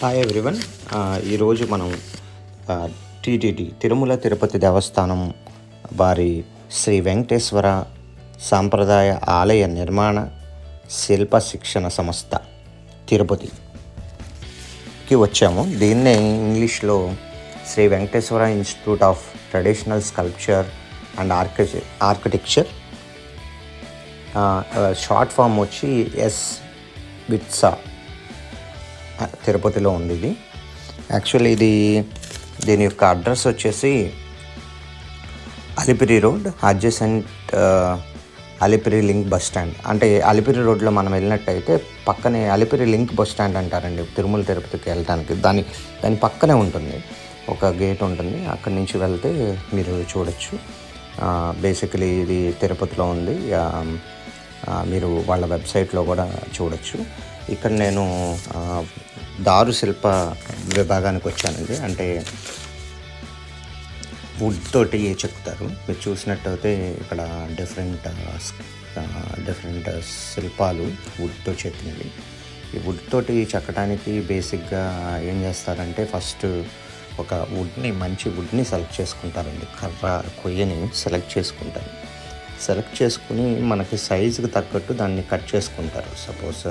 Hi everyone ఈరోజు మనం TTD Tirumala Tirupati దేవస్థానం వారి శ్రీ వెంకటేశ్వర సాంప్రదాయ ఆలయ నిర్మాణ శిల్ప శిక్షణ సంస్థ తిరుపతికి వచ్చాము. దీన్నే ఇంగ్లీష్లో Shri Venkateswara institute of traditional sculpture and Arki architecture. Short form వచ్చి ఎస్ విత్సా. తిరుపతిలో ఉంది ఇది. యాక్చువల్లీ ఇది దీని యొక్క అడ్రస్ వచ్చేసి Alipiri road adjacent Alipiri link bus stand. అంటే అలిపిరి రోడ్లో మనం వెళ్ళినట్టయితే పక్కనే అలిపిరి లింక్ బస్ స్టాండ్ అంటారండి తిరుమల తిరుపతికి వెళ్ళడానికి దాని దాని పక్కనే ఉంటుంది ఒక గేట్ ఉంటుంది. అక్కడి నుంచి వెళ్తే మీరు చూడొచ్చు. బేసికలీ ఇది తిరుపతిలో ఉంది. మీరు వాళ్ళ వెబ్సైట్లో కూడా చూడొచ్చు. ఇక్కడ నేను దారు శిల్ప విభాగానికి వచ్చానండి. అంటే వుడ్ తోటి చెక్కుతారు మీరు చూసినట్టయితే ఇక్కడ డిఫరెంట్ డిఫరెంట్ శిల్పాలు వుడ్తో చెక్కినవి ఈ వుడ్ తోటి చెక్కడానికి బేసిక్గా ఏం చేస్తారంటే ఫస్ట్ ఒక వుడ్ని మంచి వుడ్ని సెలెక్ట్ చేసుకుంటారండి. కర్ర కొయ్యని సెలెక్ట్ చేసుకుంటారు. సెలెక్ట్ చేసుకుని మనకి సైజుకి తగ్గట్టు దాన్ని కట్ చేసుకుంటారు. సపోజ్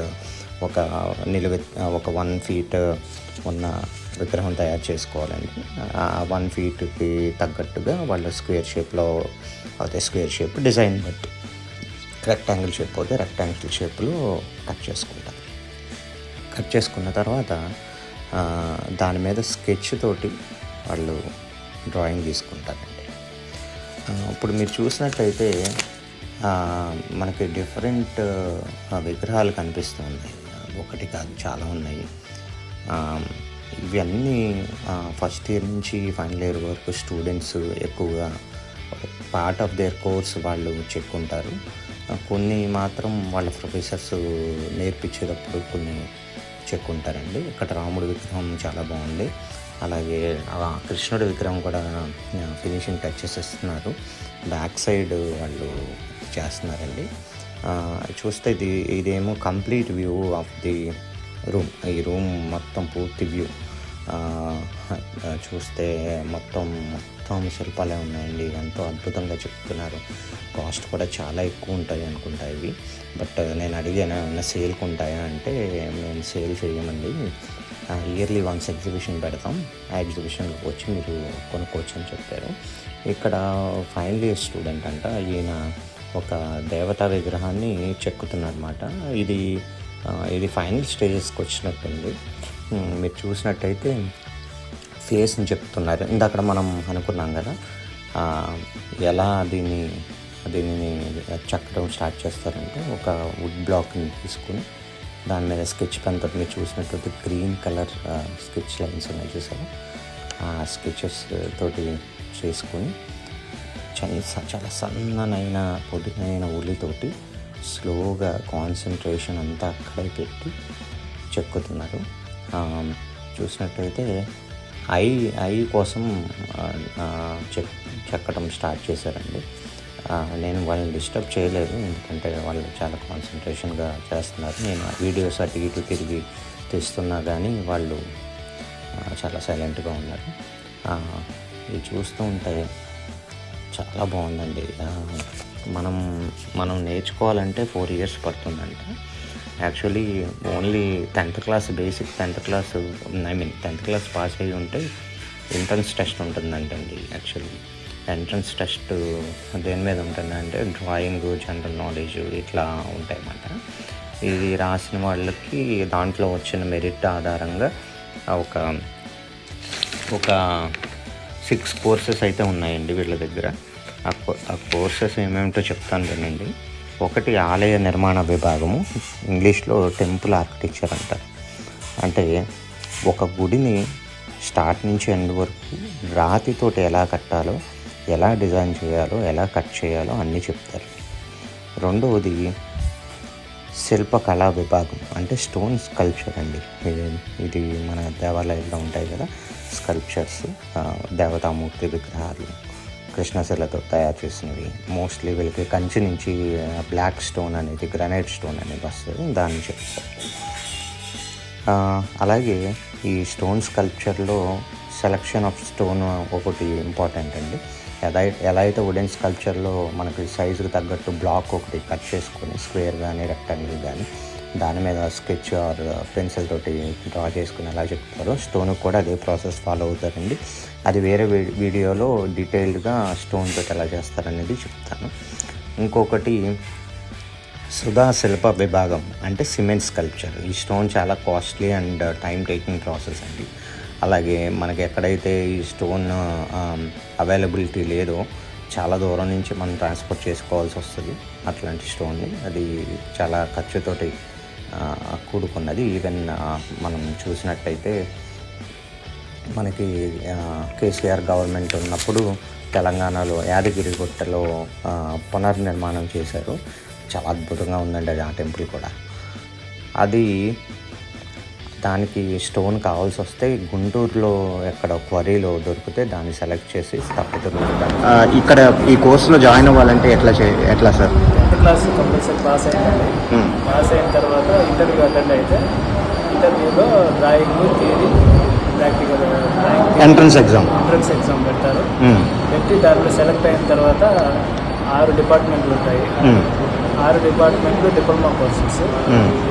ఒక నిలువ ఒక వన్ ఫీట్ ఉన్న విగ్రహం తయారు చేసుకోవాలండి. ఆ వన్ ఫీట్కి తగ్గట్టుగా వాళ్ళు స్క్వేర్ షేప్లో అయితే స్క్వేర్ షేప్ డిజైన్ బట్టి రెక్టాంగిల్ షేప్ అయితే రెక్టాంగిల్ షేప్లో కట్ చేసుకుంటారు. కట్ చేసుకున్న తర్వాత దాని మీద స్కెచ్ తోటి వాళ్ళు డ్రాయింగ్ తీసుకుంటారండి. ఇప్పుడు మీరు చూసినట్టయితే మనకి డిఫరెంట్ విగ్రహాలు కనిపిస్తూ ఉన్నాయి. ఒకటి కాదు చాలా ఉన్నాయి. ఇవన్నీ ఫస్ట్ ఇయర్ నుంచి ఫైనల్ ఇయర్ వరకు స్టూడెంట్స్ ఎక్కువగా పార్ట్ ఆఫ్ దేర్ కోర్స్ వాళ్ళు చెక్కుంటారు. కొన్ని మాత్రం వాళ్ళ ప్రొఫెసర్స్ నేర్పించేటప్పుడు కొన్ని చెక్కుంటారండి. ఇక్కడ రాముడి విగ్రహం చాలా బాగుంది. అలాగే కృష్ణుడి విగ్రహం కూడా ఫినిషింగ్ టచెస్ ఇస్తున్నారు. బ్యాక్ సైడ్ వాళ్ళు చేస్తున్నారండి. చూస్తే ఇది ఇదేమో complete view of the room. ఈ రూమ్ మొత్తం పూర్తి వ్యూ. చూస్తే మొత్తం మొత్తం శిల్పాలే ఉన్నాయండి. ఎంతో అద్భుతంగా చెప్తున్నారు. కాస్ట్ కూడా చాలా ఎక్కువ ఉంటాయి అనుకుంటా ఇవి. బట్ నేను అడిగాను ఏమైనా సేల్కి ఉంటాయా అంటే మేము సేల్ చేయమండి. ఇయర్లీ వన్స్ ఎగ్జిబిషన్ పెడతాం. ఆ ఎగ్జిబిషన్కి వచ్చి మీరు కొనుక్కోవచ్చు అని చెప్పారు. ఇక్కడ ఫైనల్ ఇయర్ స్టూడెంట్ అంట ఈయన ఒక దేవతా విగ్రహాన్ని చెక్కుతున్నారన్నమాట ఇది ఇది ఫైనల్ స్టేజెస్కి వచ్చినట్టుంది. మీరు చూసినట్టయితే ఫేస్ని చెప్తున్నారు ఇందాక మనం అనుకున్నాం కదా ఎలా దీన్ని దీనిని చెక్కడం స్టార్ట్ చేస్తారంటే ఒక వుడ్ బ్లాక్ని తీసుకుని దాని మీద స్కెచ్ పెన్తో మీరు చూసినట్టయితే గ్రీన్ కలర్ స్కెచ్ లైన్స్ ఉన్నాయి చూసారా? ఆ స్కెచెస్ తోటి చేసుకొని చాలా చాలా సన్ననైన పొడినైన ఉల్లితోటి స్లోగా కాన్సన్ట్రేషన్ అంతా అక్కడే పెట్టి చెక్కుతున్నారు. చూసినట్టయితే ఐ ఐ కోసం చెక్ చెక్కడం స్టార్ట్ చేశారండి. నేను వాళ్ళని డిస్టర్బ్ చేయలేదు ఎందుకంటే వాళ్ళు చాలా కాన్సన్ట్రేషన్గా చేస్తున్నారు. నేను వీడియోస్ అటు ఇటు తిరిగి తెస్తున్నా కానీ వాళ్ళు చాలా సైలెంట్గా ఉన్నారు. ఇది చూస్తూ ఉంటే చాలా బాగుందండి. మనం మనం నేర్చుకోవాలంటే ఫోర్ ఇయర్స్ పడుతుందంట. Actually only tenth class basic tenth class I mean tenth class pass అయ్యి ఉంటే ఎంట్రన్స్ టెస్ట్ ఉంటుందంటండి యాక్చువల్లీ. ఎంట్రన్స్ టెస్ట్ దేని మీద ఉంటుందంటే డ్రాయింగ్ జనరల్ నాలెడ్జ్ ఇట్లా ఉంటాయి అన్నమాట ఇది రాసిన వాళ్ళకి దాంట్లో వచ్చిన మెరిట్ ఆధారంగా ఒక ఒక సిక్స్ కోర్సెస్ అయితే ఉన్నాయండి వీళ్ళ దగ్గర. ఆ కో- ఆ కోర్సెస్ ఏమేమిటో చెప్తాను వినండి. ఒకటి ఆలయ నిర్మాణ విభాగము ఇంగ్లీష్లో టెంపుల్ ఆర్కిటెక్చర్ అంటారు. అంటే ఒక గుడిని స్టార్ట్ నుంచి ఎండ్ వరకు రాతితోటి ఎలా కట్టాలో ఎలా డిజైన్ చేయాలో ఎలా కట్ చేయాలో అన్నీ చెప్తారు. రెండవది శిల్పకళా విభాగం అంటే స్టోన్ స్కల్ప్చర్ అండి. ఇది ఇది మన దేవాలయాల్లో ఉంటాయి కదా స్కల్ప్చర్స్ దేవతామూర్తి విగ్రహాలు కృష్ణశిలతో తయారు చేసినవి. మోస్ట్లీ వీళ్ళకి కంచి నుంచి బ్లాక్ స్టోన్ అనేది గ్రనైట్ స్టోన్ అనేది వస్తుంది. దాన్ని చెప్తారు. అలాగే ఈ స్టోన్ స్కల్ప్చర్లో సెలక్షన్ ఆఫ్ స్టోన్ ఒకటి ఇంపార్టెంట్ అండి. ఎలా ఎలా అయితే వుడెన్ స్కల్ప్చర్లో మనకి సైజుకి తగ్గట్టు బ్లాక్ ఒకటి కట్ చేసుకొని స్క్వేర్ కానీ రెక్టాంగిల్ కానీ దాని మీద స్కెచ్ ఆర్ పెన్సిల్ తోటి డ్రా చేసుకుని ఎలా చెప్తారో. స్టోన్ కూడా అదే ప్రాసెస్ ఫాలో అవుతారండి. అది వేరే వీడియోలో డీటెయిల్డ్గా స్టోన్ తోటి ఎలా చేస్తారనేది చెప్తాను. ఇంకొకటి సుధా శిల్ప విభాగం అంటే సిమెంట్ స్కల్ప్చర్. ఈ స్టోన్ చాలా costly and time taking process అండి. అలాగే మనకి ఎక్కడైతే ఈ స్టోన్ అవైలబిలిటీ లేదో చాలా దూరం నుంచి మనం ట్రాన్స్పోర్ట్ చేసుకోవాల్సి వస్తుంది అట్లాంటి స్టోన్ని. అది చాలా ఖర్చుతోటి కూడుకున్నది. ఈవెన్ మనం చూసినట్టయితే మనకి కేసీఆర్ గవర్నమెంట్ ఉన్నప్పుడు తెలంగాణలో యాదగిరిగుట్టలో పునర్నిర్మాణం చేశారు. చాలా అద్భుతంగా ఉందండి అది ఆ టెంపుల్ కూడా. అది దానికి స్టోన్ కావాల్సి వస్తే గుంటూరులో ఎక్కడ క్వరీలో దొరికితే దాన్ని సెలెక్ట్ చేసి స్థాపితులు ఇక్కడ ఈ కోర్సులో జాయిన్ అవ్వాలంటే ఎట్లా చే ఎట్లా sir? Tenth class compulsory pass అయిందండి పాస్ అయిన తర్వాత ఇంటర్వ్యూ అటెండ్ అయితే ఇంటర్వ్యూలో drawing theory practical drawing entrance exam entrance exam పెడతారు. పెట్టి దాంట్లో సెలెక్ట్ అయిన తర్వాత ఆరు డిపార్ట్మెంట్లు ఉంటాయి. ఆరు డిపార్ట్మెంట్లు డిప్లొమా కోర్సెస్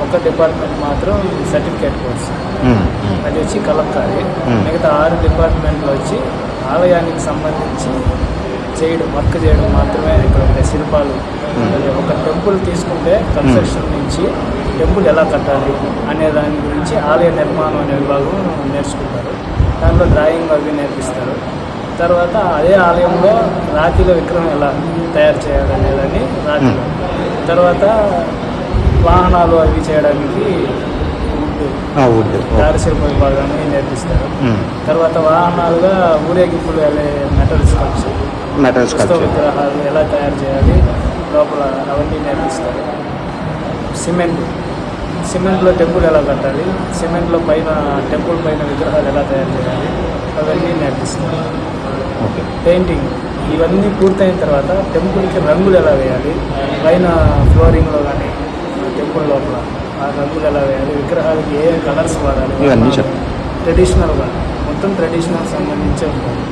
ఒక డిపార్ట్మెంట్ మాత్రం సర్టిఫికేట్ కోర్స్ అది వచ్చి కలంకారీ. Hmm. మిగతా ఆరు డిపార్ట్మెంట్లు వచ్చి ఆలయానికి సంబంధించి చేయడం వర్క్ చేయడం మాత్రమే ఇక్కడ ఉంటాయి శిల్పాలు. ఒక టెంపుల్ తీసుకుంటే కన్స్ట్రక్షన్ నుంచి టెంపుల్ ఎలా కట్టాలి అనే దాని గురించి ఆలయ నిర్మాణం అనే విభాగం నేర్చుకుంటారు. దాంట్లో డ్రాయింగ్ అవి నేర్పిస్తారు. తర్వాత అదే ఆలయంలో రాతిలో విగ్రహం ఎలా తయారు చేయాలనేదని రాతిలో. తర్వాత వాహనాలు అవి చేయడానికి వుడ్ వుడ్. దారిశిల్ప విభాగాన్ని నేర్పిస్తారు. తర్వాత వాహనాలుగా ఊరేగింపులు వెళ్ళే మెటల్ స్కల్ప్స్ మెటల్ స్కల్ప్చర్ విగ్రహాలు ఎలా తయారు చేయాలి? లోపల అవన్నీ నేర్పిస్తారు సిమెంట్. సిమెంట్లో టెంపుల్ ఎలా కట్టాలి? సిమెంట్లో పైన టెంపుల్ పైన విగ్రహాలు ఎలా తయారు చేయాలి? అవన్నీ నేర్పిస్తారు పెయింటింగ్. ఇవన్నీ పూర్తయిన తర్వాత టెంపుల్కి రంగులు ఎలా వేయాలి? పైన ఫ్లోరింగ్లో కానీ టెంపుల్ లోపల ఆ రంగులు ఎలా వేయాలి? విగ్రహాలకి ఏ కలర్స్ వాడాలి? ఇవన్నీ. ట్రెడిషనల్గా మొత్తం ట్రెడిషనల్ సంబంధించే ఉంటుంది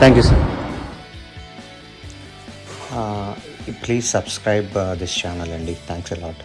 thank you sir please subscribe this channel అండి థ్యాంక్స్ అలాట్